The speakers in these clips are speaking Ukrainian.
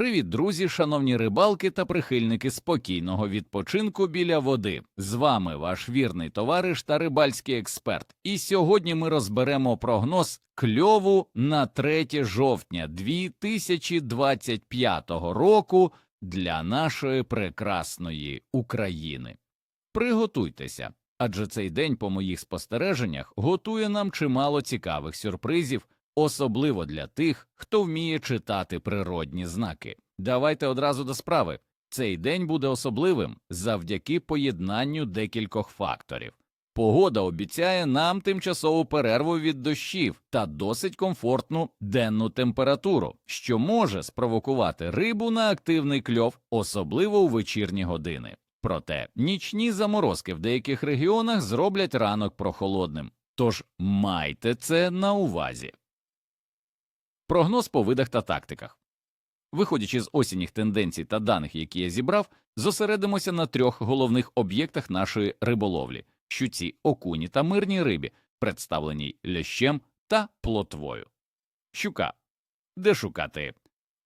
Привіт, друзі, шановні рибалки та прихильники спокійного відпочинку біля води. З вами ваш вірний товариш та рибальський експерт. І сьогодні ми розберемо прогноз кльову на 3 жовтня 2025 року для нашої прекрасної України. Приготуйтеся, адже цей день, по моїх спостереженнях, готує нам чимало цікавих сюрпризів особливо для тих, хто вміє читати природні знаки. Давайте одразу до справи. Цей день буде особливим завдяки поєднанню декількох факторів. Погода обіцяє нам тимчасову перерву від дощів та досить комфортну денну температуру, що може спровокувати рибу на активний кльов, особливо у вечірні години. Проте нічні заморозки в деяких регіонах зроблять ранок прохолодним. Тож майте це на увазі. Прогноз по видах та тактиках. Виходячи з осінніх тенденцій та даних, які я зібрав, зосередимося на трьох головних об'єктах нашої риболовлі щуці, окуні та мирній рибі, представленій лящем та плотвою. Щука. Де шукати?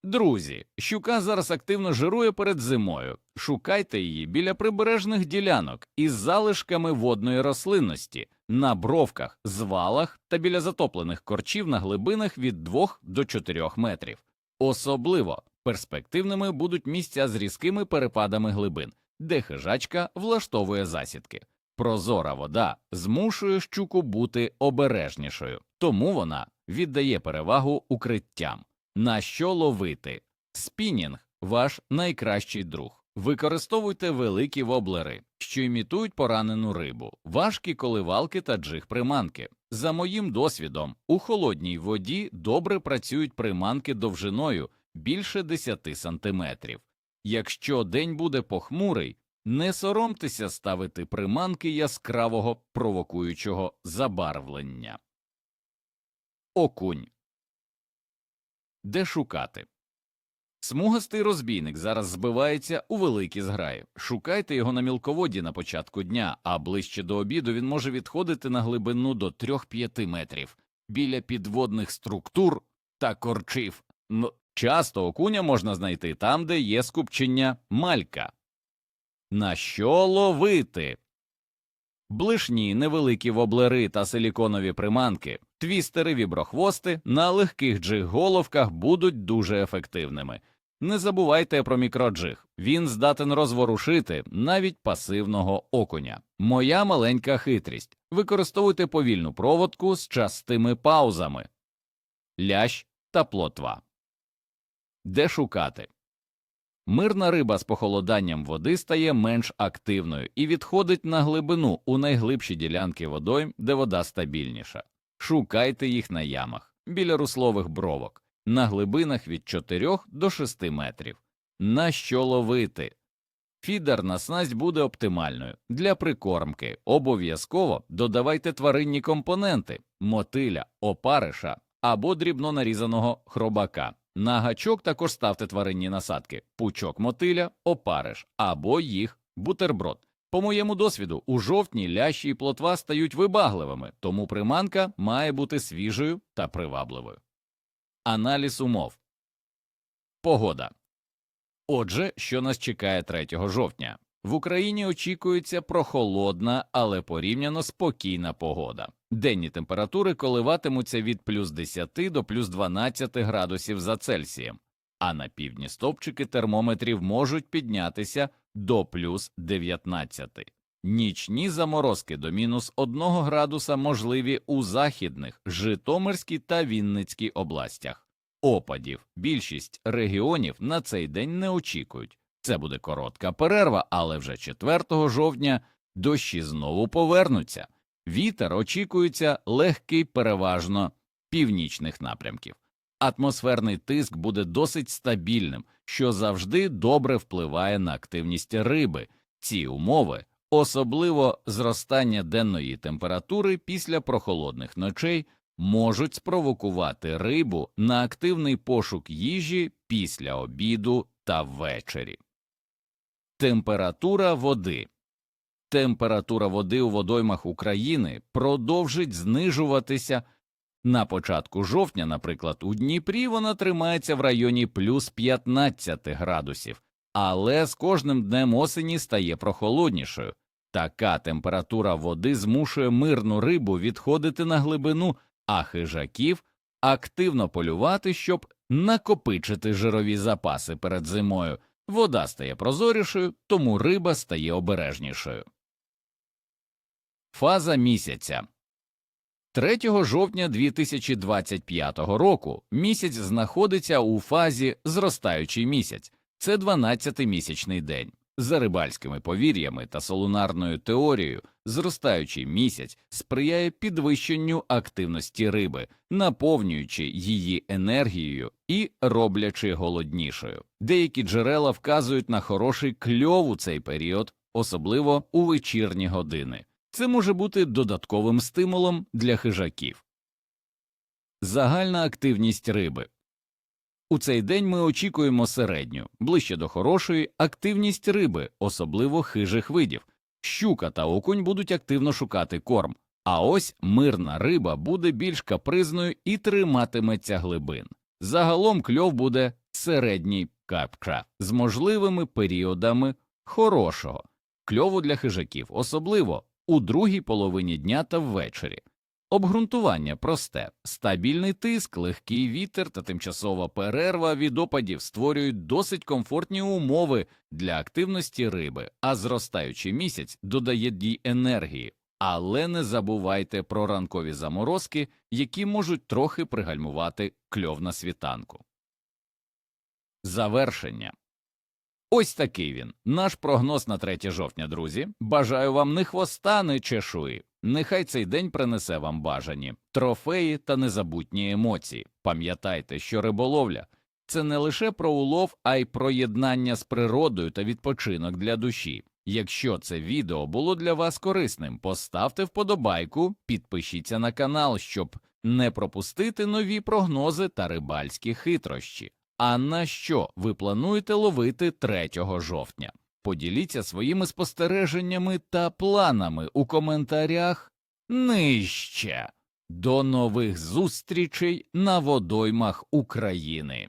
Друзі, щука зараз активно жирує перед зимою. Шукайте її біля прибережних ділянок із залишками водної рослинності, на бровках, звалах та біля затоплених корчів на глибинах від 2 до 4 метрів. Особливо перспективними будуть місця з різкими перепадами глибин, де хижачка влаштовує засідки. Прозора вода змушує щуку бути обережнішою, тому вона віддає перевагу укриттям. На що ловити? Спінінг ваш найкращий друг. Використовуйте великі воблери, що імітують поранену рибу, важкі коливалки та джиг приманки. За моїм досвідом, у холодній воді добре працюють приманки довжиною більше 10 сантиметрів. Якщо день буде похмурий, не соромтеся ставити приманки яскравого провокуючого забарвлення. Окунь. Де шукати? Смугастий розбійник зараз збивається у великі зграї. Шукайте його на мілководі на початку дня, а ближче до обіду він може відходити на глибину до 3-5 метрів біля підводних структур та корчів. Ну, часто окуня можна знайти там, де є скупчення малька. На що ловити? Блишні, невеликі воблери та силіконові приманки, твістери віброхвости на легких джиг-головках будуть дуже ефективними. Не забувайте про мікроджиг, він здатен розворушити навіть пасивного окуня. Моя маленька хитрість використовуйте повільну проводку з частими паузами, лящ та плотва. Де шукати? Мирна риба з похолоданням води стає менш активною і відходить на глибину у найглибші ділянки водойм, де вода стабільніша. Шукайте їх на ямах, біля руслових бровок на глибинах від 4 до 6 метрів. На що ловити? Фідер на снасть буде оптимальною. Для прикормки обов'язково додавайте тваринні компоненти мотиля, опариша або дрібно нарізаного хробака. На гачок також ставте тваринні насадки, пучок мотиля, опариш або їх бутерброд. По моєму досвіду, у жовтні лящі і плотва стають вибагливими, тому приманка має бути свіжою та привабливою. Аналіз умов. Погода. Отже, що нас чекає 3 жовтня? В Україні очікується прохолодна, але порівняно спокійна погода. Денні температури коливатимуться від плюс 10 до плюс 12 градусів за Цельсієм, а на півдні стопчики термометрів можуть піднятися до плюс 19. Нічні заморозки до мінус 1 градуса можливі у західних, Житомирській та Вінницькій областях. Опадів більшість регіонів на цей день не очікують. Це буде коротка перерва, але вже 4 жовтня дощі знову повернуться. Вітер очікується легкий, переважно північних напрямків. Атмосферний тиск буде досить стабільним, що завжди добре впливає на активність риби. Ці умови особливо зростання денної температури після прохолодних ночей можуть спровокувати рибу на активний пошук їжі після обіду та ввечері. Температура води Температура води у водоймах України продовжить знижуватися На початку жовтня, наприклад, у Дніпрі вона тримається в районі плюс 15 градусів, але з кожним днем осені стає прохолоднішою. Така температура води змушує мирну рибу відходити на глибину, а хижаків активно полювати, щоб накопичити жирові запаси перед зимою. Вода стає прозорішою, тому риба стає обережнішою. Фаза місяця 3 жовтня 2025 року місяць знаходиться у фазі зростаючий місяць. Це 12-й місячний день. За рибальськими повір'ями та солунарною теорією, зростаючий місяць сприяє підвищенню активності риби, наповнюючи її енергією і роблячи голоднішою. Деякі джерела вказують на хороший кльов у цей період, особливо у вечірні години. Це може бути додатковим стимулом для хижаків. Загальна активність риби у цей день ми очікуємо середню, ближче до хорошої, активність риби, особливо хижих видів. Щука та окунь будуть активно шукати корм, а ось мирна риба буде більш капризною і триматиметься глибин. Загалом кльов буде середній капча з можливими періодами хорошого кльову для хижаків, особливо у другій половині дня та ввечері. Обґрунтування просте, стабільний тиск, легкий вітер та тимчасова перерва від опадів створюють досить комфортні умови для активності риби, а зростаючий місяць додає дій енергії. Але не забувайте про ранкові заморозки, які можуть трохи пригальмувати кльов на світанку. Завершення. Ось такий він, наш прогноз на 3 жовтня, друзі. Бажаю вам не хвоста, не чешуї. Нехай цей день принесе вам бажані трофеї та незабутні емоції. Пам'ятайте, що риболовля це не лише про улов, а й про єднання з природою та відпочинок для душі. Якщо це відео було для вас корисним, поставте вподобайку, підпишіться на канал, щоб не пропустити нові прогнози та рибальські хитрощі. А на що ви плануєте ловити 3 жовтня? Поділіться своїми спостереженнями та планами у коментарях нижче. До нових зустрічей на водоймах України.